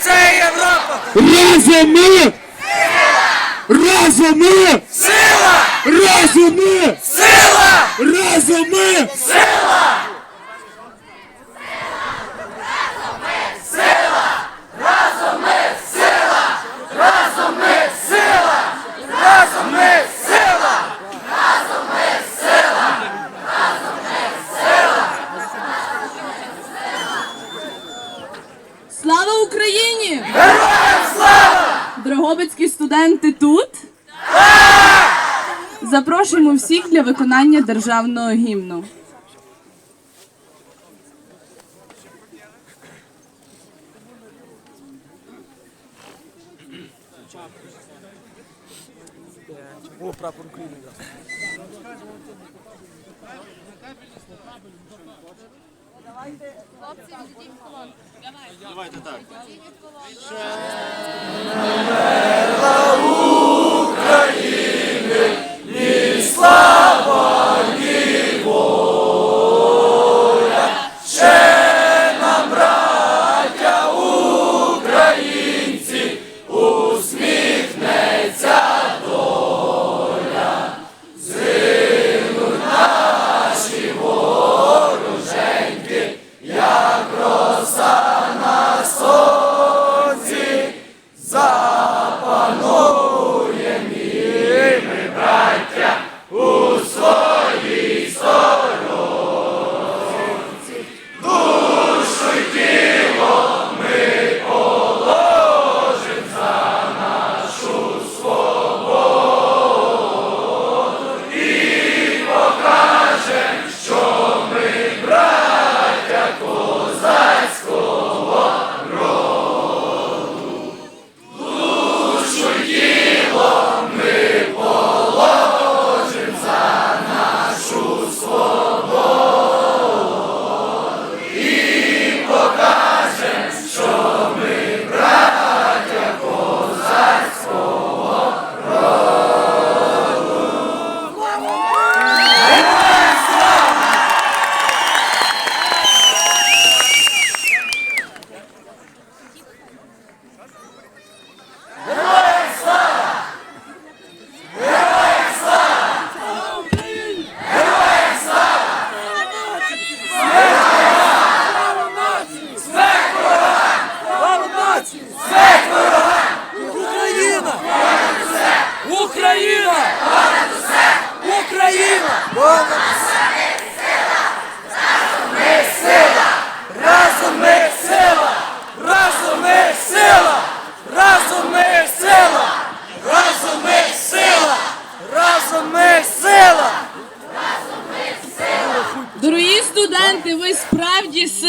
це Європа! Разом ми! Разом ми! Сила! Разом ми! Сила! Разом ми! Сила! Разом ми сила! Разом ми сила! Слава Україні! Героям слава! Дрогобицькі студенти тут. Запрошуємо всіх для виконання державного гімну. О, прапор України. Слава Україна! Україна! Україна! Понад усе! Ми сила! Разом ми сила! Разом ми сила! Разом ми сила! Разом ми сила! Разом ми сила! Дорогі студенти, ви справді сильні.